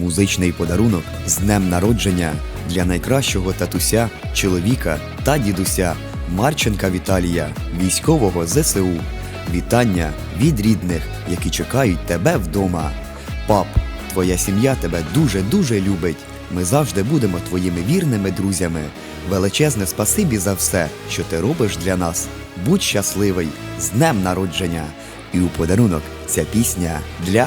Музичний подарунок з днем народження для найкращого татуся, чоловіка та дідуся Марченка Віталія, військового ЗСУ. Вітання від рідних, які чекають тебе вдома. Пап, твоя сім'я тебе дуже-дуже любить. Ми завжди будемо твоїми вірними друзями. Величезне спасибі за все, що ти робиш для нас. Будь щасливий з днем народження! І у подарунок ця пісня для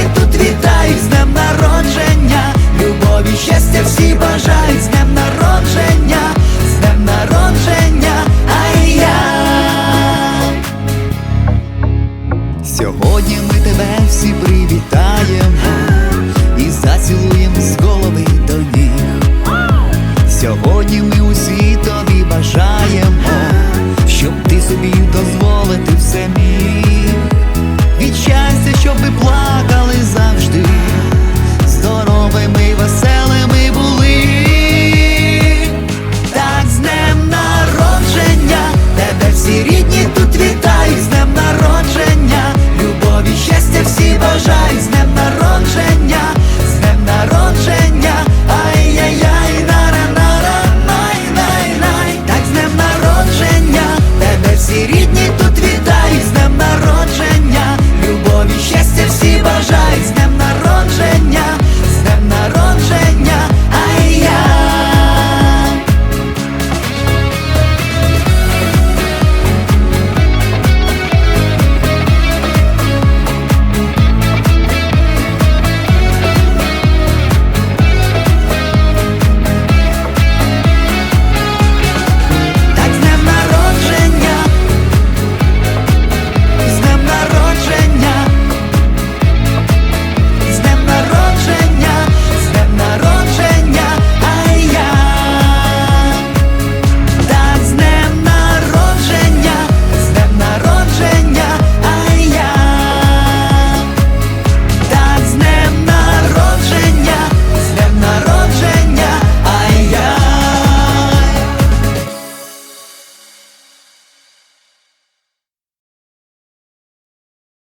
всі тут вітають з днем народження, любові, щастя всі бажають з днем народження, з днем народження, ай я Сьогодні ми тебе всі привітаємо і зацілуємо з голови до ніг. Сьогодні ми усі тобі бажаємо, щоб ти собі.